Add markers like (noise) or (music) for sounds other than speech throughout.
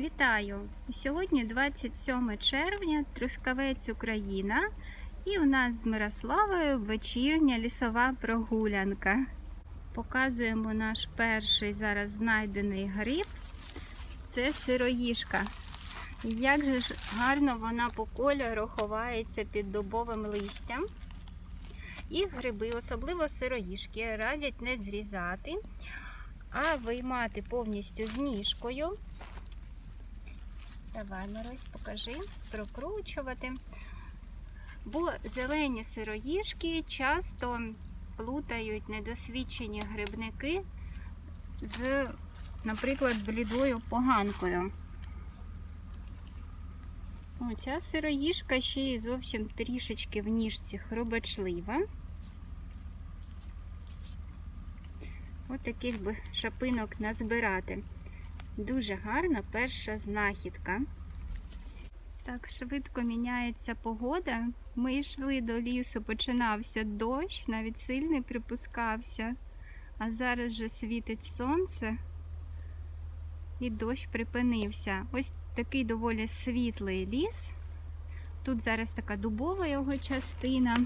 Вітаю! Сьогодні 27 червня, Трускавець Україна, і у нас з Мирославою вечірня лісова прогулянка. Показуємо наш перший зараз знайдений гриб. Це сироїшка. Як же ж гарно вона по кольору ховається під дубовим листям. І гриби, особливо сироїшки, радять не зрізати, а виймати повністю з ніжкою. Давай, Марусь, покажи, прокручувати. Бо зелені сироїшки часто плутають недосвідчені грибники з, наприклад, блідою поганкою. О, ця сироїшка ще й зовсім трішечки в ніжці хробачлива. Ось таких би шапинок назбирати. Дуже гарна перша знахідка. Так, швидко міняється погода. Ми йшли до лісу, починався дощ, навіть сильний припускався. А зараз же світить сонце і дощ припинився. Ось такий доволі світлий ліс. Тут зараз така дубова його частина.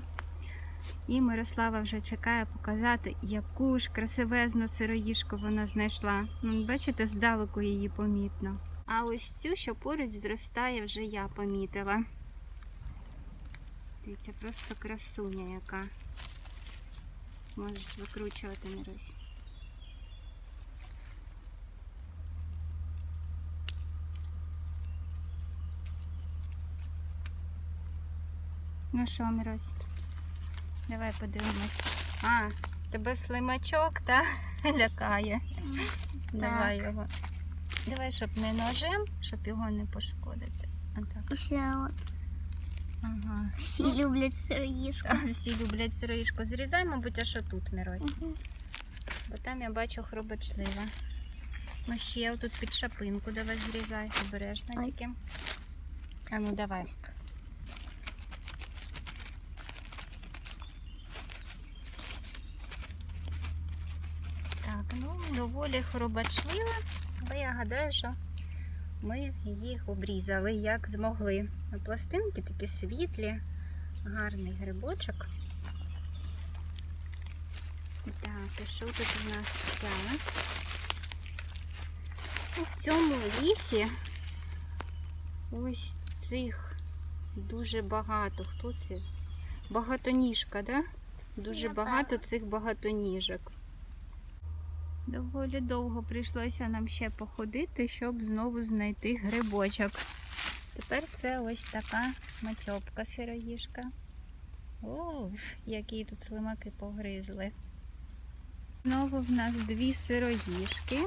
І Мирослава вже чекає показати, яку ж красивезну сироїшку вона знайшла. Ну, Бачите, здалеку її помітно. А ось цю, що поруч зростає, вже я помітила. Дивіться, просто красуня яка. Можеш викручувати Мирусь. Ну що, Мирусь? Давай подивимось. А, тебе слимачок, та? (laughs) Лякає. Давай його. Давай, щоб не ножем, щоб його не пошкодити. Отак. Ще от Ага. всі люблять сироїшку. А, (laughs) всі люблять сироїшку. Зрізай, мабуть, аж отут, Мирось. Бо там я бачу хробочлива. Ну ще тут під шапинку давай зрізай, обережно тільки. А ну давай. Так, ну доволі хробачлива, але я гадаю, що ми їх обрізали як змогли. Пластинки такі світлі, гарний грибочок. Так, і що тут у нас ця? Ну, в цьому лісі ось цих дуже багато. Хто це? Багатоніжка, да? Дуже багато цих багатоніжок. Доволі довго прийшлося нам ще походити, щоб знову знайти грибочок. Тепер це ось така матьопка сироїшка. Уф, які тут слимаки погризли. Знову в нас дві сироїшки.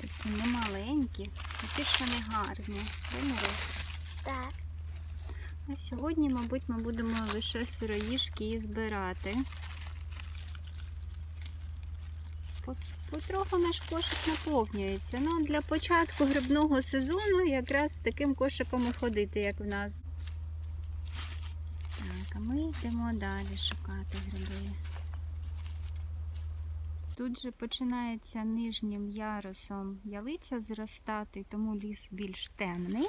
Такі немаленькі, такі ж вони гарні. Так. А сьогодні, мабуть, ми будемо лише сироїшки і збирати. По- Потроху наш кошик наповнюється. Ну, для початку грибного сезону якраз таким кошиком і ходити, як в нас. Так, а ми йдемо далі шукати гриби. Тут же починається нижнім ярусом ялиця зростати, тому ліс більш темний.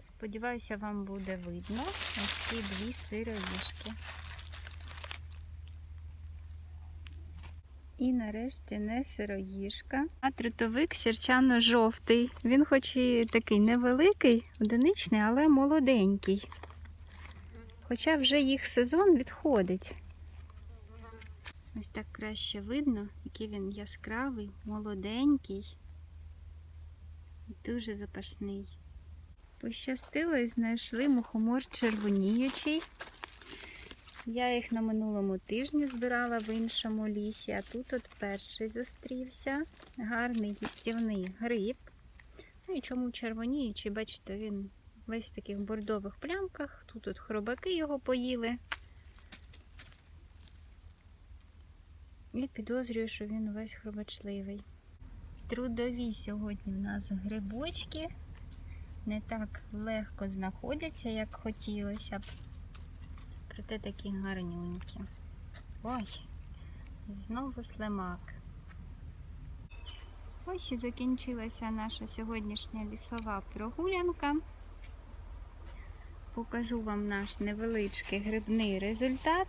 Сподіваюся, вам буде видно ось ці дві сироїшки. І нарешті не сироїшка, а трутовик сірчано-жовтий. Він хоч і такий невеликий, одиничний, але молоденький. Хоча вже їх сезон відходить. Ось так краще видно, який він яскравий, молоденький, і дуже запашний. Пощастило і знайшли мухомор червоніючий. Я їх на минулому тижні збирала в іншому лісі, а тут от перший зустрівся. Гарний їстівний гриб. Ну і чому червоніючий, бачите, він весь в таких бордових плямках. Тут от хробаки його поїли. І підозрюю, що він весь хробачливий. Трудові сьогодні в нас грибочки не так легко знаходяться, як хотілося б. Проте такі гарнюнькі. Ой, знову слимак. Ось і закінчилася наша сьогоднішня лісова прогулянка. Покажу вам наш невеличкий грибний результат.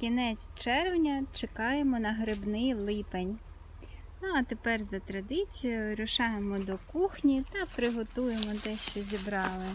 Кінець червня чекаємо на грибний липень. Ну, а тепер за традицією рушаємо до кухні та приготуємо те, що зібрали.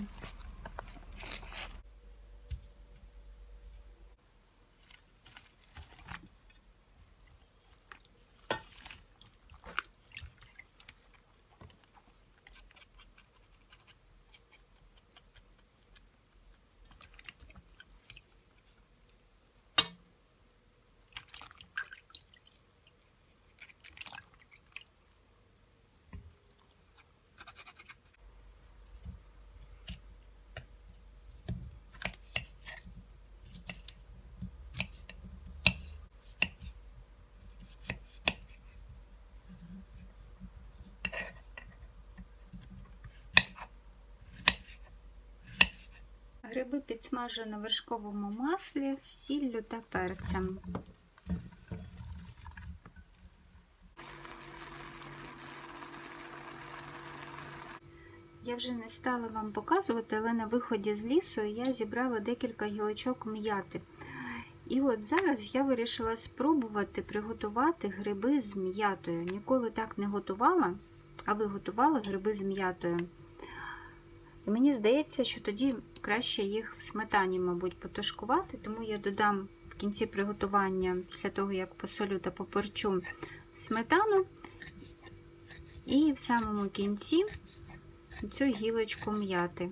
Гриби підсмажую на вершковому маслі з сіллю та перцем. Я вже не стала вам показувати, але на виході з лісу я зібрала декілька гілочок м'яти. І от зараз я вирішила спробувати приготувати гриби з м'ятою. Ніколи так не готувала, а ви готували гриби з м'ятою. І мені здається, що тоді краще їх в сметані, мабуть, потушкувати, тому я додам в кінці приготування, після того, як посолю та поперчу сметану, і в самому кінці цю гілочку м'яти.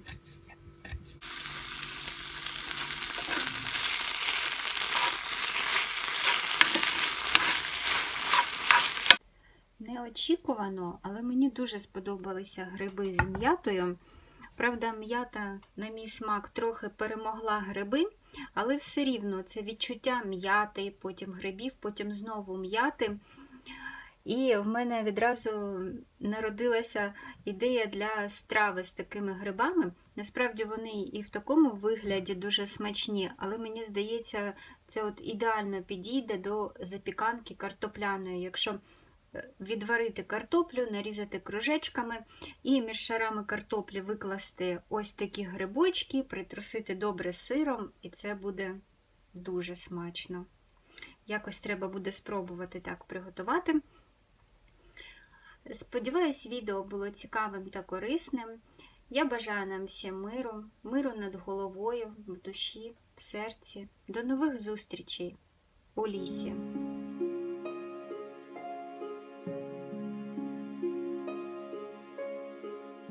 Неочікувано, але мені дуже сподобалися гриби з м'ятою. Правда, м'ята, на мій смак, трохи перемогла гриби, але все рівно це відчуття м'яти, потім грибів, потім знову м'яти. І в мене відразу народилася ідея для страви з такими грибами. Насправді вони і в такому вигляді дуже смачні, але мені здається, це от ідеально підійде до запіканки картопляної. Якщо відварити картоплю, нарізати кружечками і між шарами картоплі викласти ось такі грибочки, притрусити добре сиром, і це буде дуже смачно. Якось треба буде спробувати так приготувати. Сподіваюсь, відео було цікавим та корисним. Я бажаю нам всім миру, миру над головою, в душі, в серці. До нових зустрічей у лісі!